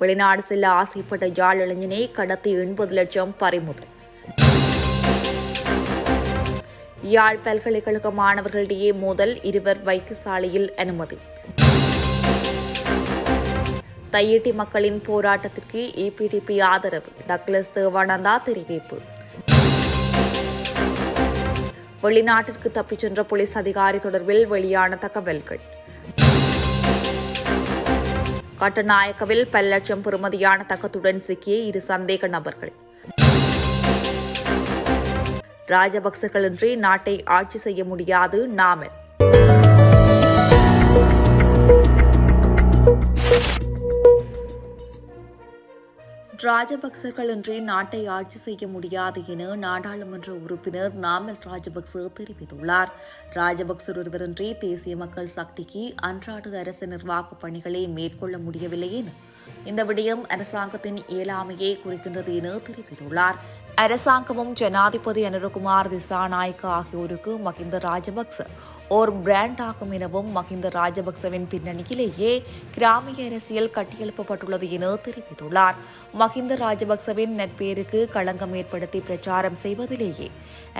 வெளிநாடு செல்ல ஆசைப்பட்ட யாழ் இளைஞனை கடத்தி எண்பது லட்சம் பறிமுதல். யாழ் பல்கலைக்கழக மாணவர்களிடையே மோதல் இருவர் வைத்தியசாலையில் அனுமதி. தையிட்டி மக்களின் போராட்டத்திற்கு ஏபிடிபி ஆதரவு டக்ளஸ் தேவானந்தா தெரிவிப்பு. வெளிநாட்டிற்கு தப்பிச் சென்ற போலீஸ் அதிகாரி தொடர்பில் வெளியான தகவல்கள். கட்டநாயக்கவில் பல லட்சம் பெறுமதியான தக்கத்துடன் சிக்கிய இரு சந்தேக நபர்கள். ராஜபக்சகளின்றி நாட்டை ஆட்சி செய்ய முடியாது நாமல். ராஜபக்சர்களின்றி நாட்டை ஆட்சி செய்ய முடியாது என நாடாளுமன்ற உறுப்பினர் நாமல் ராஜபக்ச தெரிவித்துள்ளார். ராஜபக்சர் ஒருவரின்றி தேசிய மக்கள் சக்திக்கு அன்றாட அரசு நிர்வாக பணிகளை மேற்கொள்ள முடியவில்லை என இந்த விடயம் அரசாங்கத்தின் இயலாமையை குறிக்கின்றது என தெரிவித்துள்ளார். அரசாங்கமும் ஜனாதிபதி அனுரகுமார் திசாநாயக்க ஆகியோருக்கு மகிந்த ராஜபக்ச ஓர் பிராண்ட் ஆகும் எனவும் மகிந்த ராஜபக்சவின் பின்னணியிலேயே கிராமிய அரசியல் கட்டியெழுப்பப்பட்டுள்ளது என தெரிவித்துள்ளார். மகிந்த ராஜபக்சவின் நட்பேருக்கு களங்கம் ஏற்படுத்தி பிரச்சாரம் செய்வதிலேயே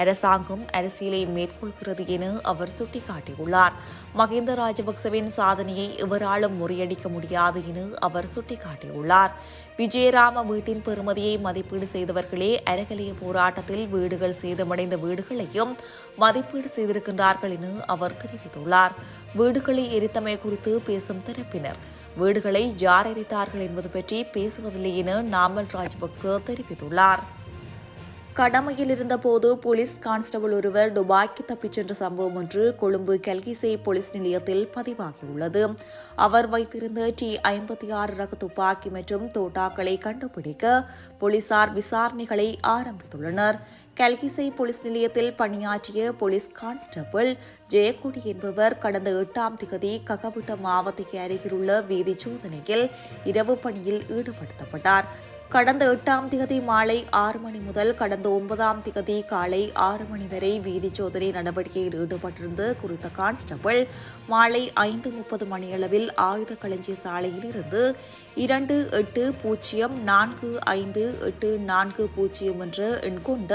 அரசாங்கம் அரசியலை மேற்கொள்கிறது என அவர் சுட்டிக்காட்டியுள்ளார். மகிந்த ராஜபக்சவின் சாதனையை எவராலும் முறியடிக்க முடியாது என அவர் சுட்டிக்காட்டியுள்ளார். விஜயராம வீட்டின் பெருமதியை மதிப்பீடு செய்தவர்களே அரகலிய போராட்டத்தில் வீடுகள் சேதமடைந்த வீடுகளையும் மதிப்பீடு செய்திருக்கின்றார்கள் என அவர் அவர் தெரிவித்துள்ளார். வீடுகளை எரித்தமை குறித்து பேசும் தரப்பினர். வீடுகளை யார் எரித்தார்கள் என்பது பற்றி பேசுவதில்லை என நாமல் ராஜபக்ச தெரிவித்துள்ளார். கடமையில் இருந்தபோது போலீஸ் கான்ஸ்டபிள் ஒருவர் துபாய்க்கு தப்பிச் சென்ற சம்பவம் ஒன்று கொழும்பு கல்கிசே போலீஸ் நிலையத்தில் பதிவாகியுள்ளது. அவர் வைத்திருந்த டி ஐம்பத்தி ஆறு ரக துப்பாக்கி மற்றும் தோட்டாக்களை கண்டுபிடிக்க போலீசார் விசாரணைகளை ஆரம்பித்துள்ளனர். கல்கிசை போலீஸ் நிலையத்தில் பணியாற்றிய போலீஸ் கான்ஸ்டபிள் ஜெயக்குடி என்பவர் கடந்த எட்டாம் திகதி ககவிட்ட மாவட்டத்துக்கு அருகிலுள்ள வீதி சோதனையில் இரவு பணியில் ஈடுபடுத்தப்பட்டார். கடந்த எட்டாம் திகதி மாலை ஆறு மணி முதல் கடந்த ஒன்பதாம் திகதி காலை ஆறு மணி வரை வீதி சோதனை நடவடிக்கையில் ஈடுபட்டிருந்த குறித்த கான்ஸ்டபிள் மாலை ஐந்து முப்பது மணியளவில் ஆயுத களஞ்சிய சாலையில் இருந்து இரண்டு எட்டு பூஜ்ஜியம் நான்கு ஐந்து எட்டு நான்கு பூஜ்ஜியம் என்ற எண் கொண்ட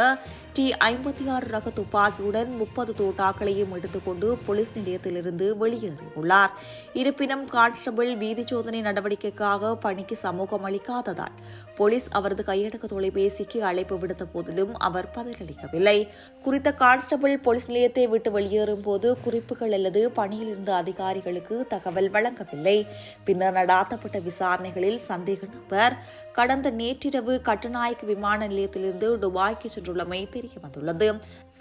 டி ஐம்பத்தி ஆறு ரக துப்பாக்கியுடன் முப்பது தோட்டாக்களையும் எடுத்துக்கொண்டு போலீஸ் நிலையத்திலிருந்து வெளியேறியுள்ளார். இருப்பினும் கான்ஸ்டபிள் வீதி சோதனை நடவடிக்கைக்காக பணிக்கு சமூகம் அளிக்காததால் போலீஸ் அவரது கையடக்க தொலைபேசிக்கு அழைப்பு விடுத்த போதிலும் அவர் பதிலளிக்கவில்லை. குறித்த கான்ஸ்டபிள் போலீஸ் நிலையத்தை விட்டு வெளியேறும் போது குறிப்புகள் அல்லது பணியில் இருந்த அதிகாரிகளுக்கு தகவல் வழங்கவில்லை. பின்னர் நடாத்தப்பட்ட விசாரணைகளில் சந்தேக நபர் கடந்த நேற்றிரவு கட்டுநாயக்க விமான நிலையத்திலிருந்து துபாய்க்கு சென்றுள்ளமை தெரிய வந்துள்ளது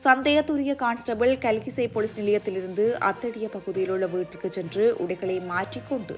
சந்தேகத்துரிய கான்ஸ்டபிள் கல்கிசை போலீஸ் நிலையத்திலிருந்து அத்தடிய பகுதியில் உள்ள வீட்டுக்கு சென்று உடைகளை மாற்றிக்கொண்டு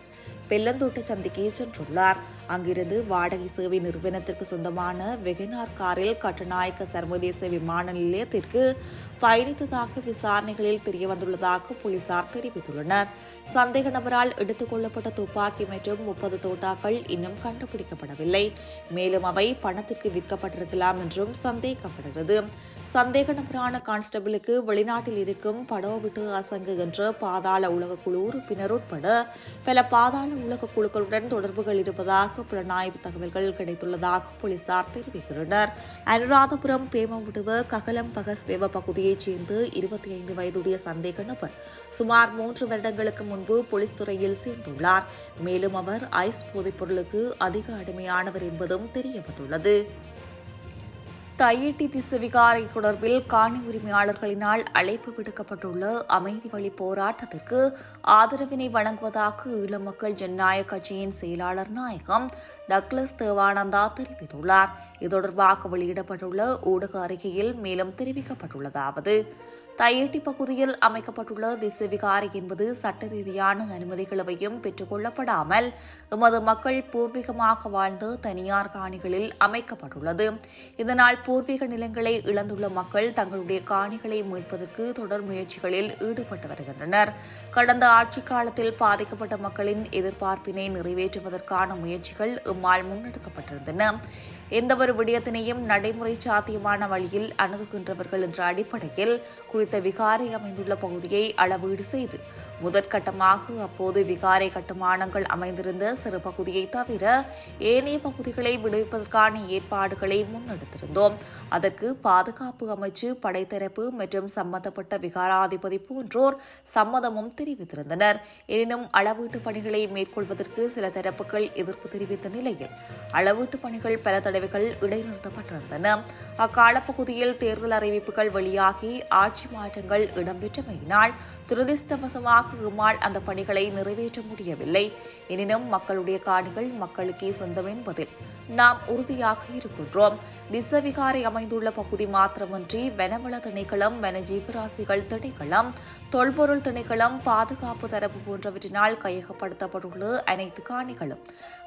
பெல்லந்தோட்ட சந்திக்கு சென்றுள்ளார். அங்கிருந்து வாடகை சேவை நிறுவனத்திற்கு சொந்தமான வெகனார் காரில் கட்டுநாயக்க சர்வதேச விமான நிலையத்திற்கு பயணித்ததாக விசாரணைகளில் தெரியவந்துள்ளதாக போலீசார் தெரிவித்துள்ளனர். சந்தேக நபரால் எடுத்துக் கொள்ளப்பட்ட துப்பாக்கி மற்றும் முப்பது தோட்டாக்கள் இன்னும் கண்டுபிடிக்கப்படவில்லை. மேலும் அவை பணத்திற்கு விற்கப்பட்டிருக்கலாம் என்றும் சந்தேகப்படுகிறது. சந்தேக நபரான கான்ஸ்டபிளுக்கு வெளிநாட்டில் இருக்கும் படோவிட்டு அசங்கு என்ற பாதாள உலக குழு உறுப்பினர் உட்பட பல பாதாள உலக குழுக்களுடன் தொடர்புகள் இருப்பதாக புலனாய்வு தகவல்கள் கிடைத்துள்ளதாக போலீசார் தெரிவிக்கின்றனர் அனுராதபுரம் பேமவுடுவ ககலம் பகஸ்வேவ பகுதியைச் சேர்ந்த இருபத்தி ஐந்து வயதுடைய சந்தேக நபர் சுமார் மூன்று வருடங்களுக்கு முன்பு போலீஸ் துறையில் சேர்ந்துள்ளார். மேலும் அவர் ஐஸ் போதைப் பொருளுக்கு அதிக அடிமையானவர் என்பதும் தெரியவந்துள்ளது. தையட்டி திசு விகாரை தொடர்பில் காணி உரிமையாளர்களினால் அழைப்பு விடுக்கப்பட்டுள்ள அமைதி வழி போராட்டத்திற்கு ஆதரவினை வழங்குவதாக ஈழ மக்கள் ஜனநாயக கட்சியின் செயலாளர் நாயகம் டக்ளஸ் தேவானந்தா தெரிவித்துள்ளார். இது தொடர்பாக வெளியிடப்பட்டுள்ள ஊடக அறிக்கையில் மேலும் தெரிவிக்கப்பட்டுள்ளதாவது தையட்டி பகுதியில் அமைக்கப்பட்டுள்ள திசைவிகாரை என்பது சட்ட ரீதியான அனுமதிகளவையும் பெற்றுக்கொள்ளப்படாமல் எமது மக்கள் பூர்வீகமாக வாழ்ந்த தனியார் காணிகளில் அமைக்கப்பட்டுள்ளது. இதனால் பூர்வீக நிலங்களை இழந்துள்ள மக்கள் தங்களுடைய காணிகளை மீட்பதற்கு தொடர் முயற்சிகளில் ஈடுபட்டு வருகின்றனர். கடந்த ஆட்சி காலத்தில் பாதிக்கப்பட்ட மக்களின் எதிர்பார்ப்பினை நிறைவேற்றுவதற்கான முயற்சிகள் இம்மால் முன்னெடுக்கப்பட்டிருந்தன. எந்தவொரு விடயத்தினையும் நடைமுறை சாத்தியமான வழியில் அணுகுகின்றவர்கள் என்ற அடிப்படையில் குறித்த விகாரை அமைந்துள்ள பகுதியை அளவீடு செய்து முதற்கட்டமாக அப்போது விகாரை கட்டுமானங்கள் அமைந்திருந்த சிறு பகுதியை தவிர ஏனைய பகுதிகளை விடுவிப்பதற்கான ஏற்பாடுகளை முன்னெடுத்திருந்தோம். அதற்கு பாதுகாப்பு அமைச்சு படைத்தரப்பு மற்றும் சம்பந்தப்பட்ட விகாராதிபதி போன்றோர் சம்மதமும் தெரிவித்திருந்தனர். எனினும் அளவீட்டு பணிகளை மேற்கொள்வதற்கு சில தரப்புகள் எதிர்ப்பு தெரிவித்த நிலையில் அளவீட்டு பணிகள் பல தடவை சேவைகள் இடைநிறுத்தப்பட்டிருந்தன. அக்காலப்பகுதியில் தேர்தல் அறிவிப்புகள் வெளியாகி ஆட்சி மாற்றங்கள் இடம்பெற்றமையினால் துரதிர்ஷ்டவசமாக இம்மாள் அந்த பணிகளை நிறைவேற்ற முடியவில்லை. எனினும் மக்களுடைய காணிகள் மக்களுக்கே சொந்தம் என்பதில் நாம் உறுதியாக இருக்கின்றோம். திசவிகாரை அமைந்துள்ள பகுதி மாத்திரமன்றி வனவள திணைக்களம் வனஜீவராசிகள் திணைக்களம் தொல்பொருள் திணைக்களம் பாதுகாப்பு தரப்பு போன்றவற்றினால் கையகப்படுத்தப்பட்டுள்ள அனைத்து காணிகளும்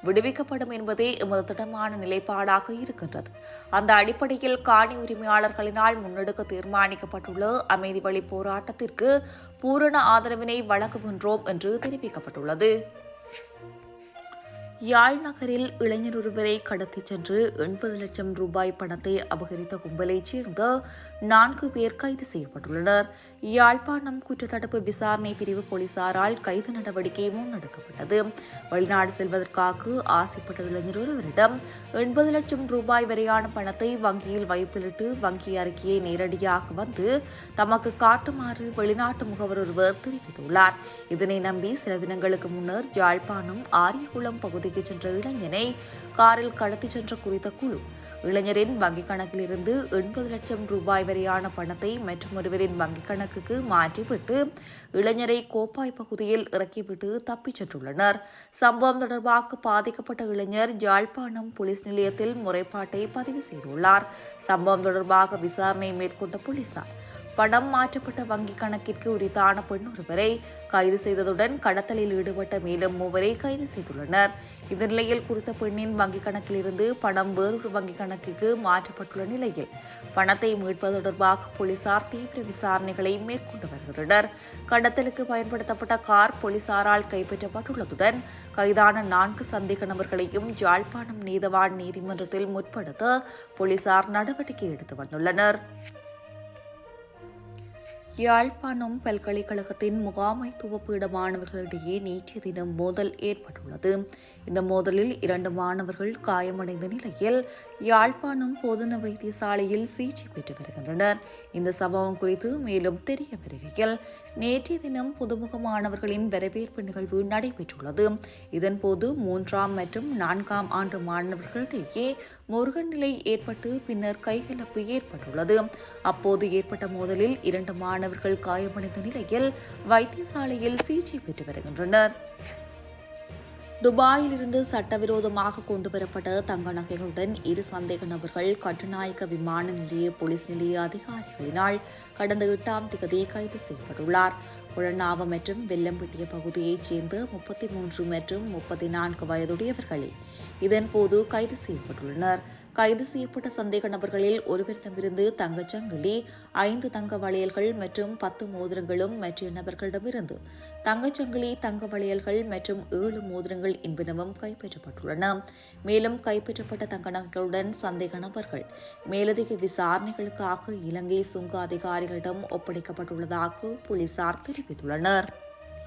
விடுவிக்கப்படும் என்பதே எமது திடமான நிலைப்பாடாக இருக்கின்றது. அந்த அடிப்படையில் காணி உரிமையாளர்களினால் முன்னெடுக்க தீர்மானிக்கப்பட்டுள்ள அமைதி வழி போராட்டத்திற்கு பூரண ஆதரவினை வழங்குகின்றோம் என்று தெரிவிக்கப்பட்டுள்ளது. யாழ் நகரில் இளைஞர் ஒருவரை கடத்திச் சென்று எண்பது லட்சம் ரூபாய் பணத்தை அபகரித்த கும்பலைச் சேர்ந்த நான்கு பேர் கைது செய்யப்பட்டுள்ளனர். யாழ்ப்பாணம் குற்றத்தடுப்பு விசாரணை பிரிவு போலீசாரால் கைது நடவடிக்கை முன்னெடுக்கப்பட்டது. வெளிநாடு செல்வதற்காக ஆசைப்பட்ட இளைஞர் ஒருவரிடம் எண்பது லட்சம் ரூபாய் வரையான பணத்தை வங்கியில் வைப்பிலிட்டு வங்கி அறிக்கையை நேரடியாக வந்து தமக்கு காட்டுமாறு வெளிநாட்டு முகவர் ஒருவர் தெரிவித்துள்ளார். இதனை நம்பி சில தினங்களுக்கு முன்னர் யாழ்ப்பாணம் ஆரியகுளம் பகுதிக்கு சென்ற இளைஞனை காரில் கடத்தி சென்ற குறித்த குழு இளைஞரின் வங்கிக் கணக்கிலிருந்து எண்பது லட்சம் ரூபாய் வரையான பணத்தை மற்றொருவரின் வங்கிக் கணக்குக்கு மாற்றிவிட்டு இளைஞரை கோப்பாய் பகுதியில் இறக்கிவிட்டு தப்பிச் சென்றுள்ளனர். சம்பவம் தொடர்பாக பாதிக்கப்பட்ட இளைஞர் யாழ்ப்பாணம் போலீஸ் நிலையத்தில் முறைப்பாட்டை பதிவு செய்துள்ளார். சம்பவம் தொடர்பாக விசாரணை மேற்கொண்ட போலீசார் பணம் மாற்றப்பட்ட வங்கிக் கணக்கிற்கு உரித்தான பெண் ஒருவரை கைது செய்ததுடன் கடத்தலில் ஈடுபட்ட மேலும் மூவரை கைது செய்துள்ளனர். இந்த நிலையில் குறித்த பெண்ணின் வங்கிக் கணக்கிலிருந்து பணம் வேறொரு வங்கிக் கணக்குக்கு மாற்றப்பட்டுள்ள நிலையில் பணத்தை மீட்பது தொடர்பாக போலீசார் தீவிர விசாரணைகளை மேற்கொண்டு வருகின்றனர். கடத்தலுக்கு பயன்படுத்தப்பட்ட கார் போலீசாரால் கைப்பற்றப்பட்டுள்ளதுடன் கைதான நான்கு சந்தேக நபர்களையும் யாழ்ப்பாணம் நீதவான் நீதிமன்றத்தில் முற்படுத்த போலீசார் நடவடிக்கை எடுத்து வந்துள்ளனர். யாழ்ப்பாணம் பல்கலைக்கழகத்தின் முகாமைத்துவ பீட மாணவர்களிடையே நேற்றைய தினம் மோதல் ஏற்பட்டுள்ளது. இந்த மோதலில் இரண்டு மாணவர்கள் காயமடைந்த நிலையில் யாழ்ப்பாணம் போதன வைத்தியசாலையில் சிகிச்சை பெற்று வருகின்றனர். இந்த சம்பவம் குறித்து மேலும் தெரிய வருகையில் நேற்றைய தினம் புதுமுக மாணவர்களின் வரவேற்பு நிகழ்வு நடைபெற்றுள்ளது. இதன்போது மூன்றாம் மற்றும் நான்காம் ஆண்டு மாணவர்களிடையே முருகன் நிலை ஏற்பட்டு பின்னர் கைகலப்பு ஏற்பட்டுள்ளது. அப்போது ஏற்பட்ட மோதலில் இரண்டு மாணவர்கள் காயமடைந்த நிலையில் வைத்தியசாலையில் சிகிச்சை பெற்று வருகின்றனர். துபாயிலிருந்து சட்டவிரோதமாக கொண்டுவரப்பட்ட தங்க நகைகளுடன் இரு சந்தேக நபர்கள் கட்டுநாயக்க விமான நிலைய போலீஸ் நிலைய அதிகாரிகளினால் கடந்த எட்டாம் தேதி கைது செய்யப்பட்டுள்ளார். குழநாவ மற்றும் வெள்ளம்பட்டிய பகுதியைச் சேர்ந்த முப்பத்தி மூன்று மற்றும் முப்பத்தி நான்கு வயதுடையவர்களே. இதன்போது கைது செய்யப்பட்டுள்ளனர். கைது செய்யப்பட்ட சந்தேக நபர்களில் ஒருவரிடமிருந்து தங்கச்சங்கிலி ஐந்து தங்க வளையல்கள் மற்றும் பத்து மோதிரங்களும் மற்ற நபர்களிடமிருந்து. தங்கச்சங்கிலி தங்க வளையல்கள் மற்றும் ஏழு மோதிரங்கள் என்பனவும் கைப்பற்றப்பட்டுள்ளன. மேலும் கைப்பற்றப்பட்ட தங்க நகைகளுடன் சந்தேக நபர்கள். மேலதிக விசாரணைகளுக்காக இலங்கை சுங்க அதிகாரிகளிடம் ஒப்படைக்கப்பட்டுள்ளதாக போலீசார் தெரிவித்துள்ளனர்.